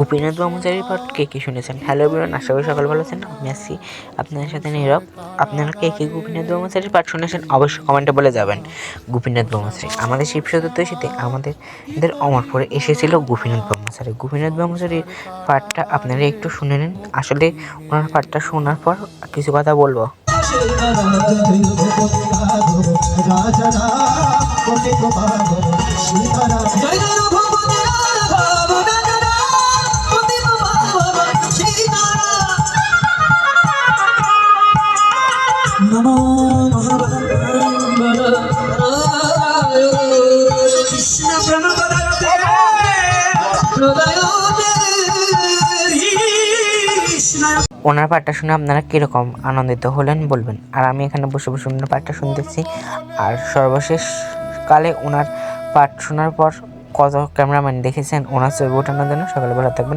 গোপীনাথ ব্রহ্মচারীর পাঠ কে কে শুনেছেন? হ্যালো বিরন আশা করি সকাল ভালো আছেন। আমি আসছি আপনাদের সাথে নীরব। আপনারা কে কে গোপীনাথ ব্রহ্মচারীর পাঠ শুনেছেন? অবশ্যই কমেন্টে বলে যাবেন। গোপীনাথ ব্রহ্মচারী, আমাদের শিব চতুর্দশীতে আমাদের অমরপুরে এসেছিল গোপীনাথ ব্রহ্মচারী। গোপীনাথ ব্রহ্মচারীর পাঠটা আপনারা একটু শুনে নিন। আসলে ওনার পাঠটা শোনার পর কিছু কথা বলব। জয় ওনার পাঠটা শুনে আপনারা কীরকম আনন্দিত হলেন বলবেন। আর আমি এখানে বসে বসে ওনার পাঠটা শুনতেছি। আর সর্বশেষ কালে ওনার পাঠ শোনার পর কত ক্যামেরাম্যান দেখেছেন, ওনার ছবি ওঠানোর জন্য সকালবেলা থাকবেন।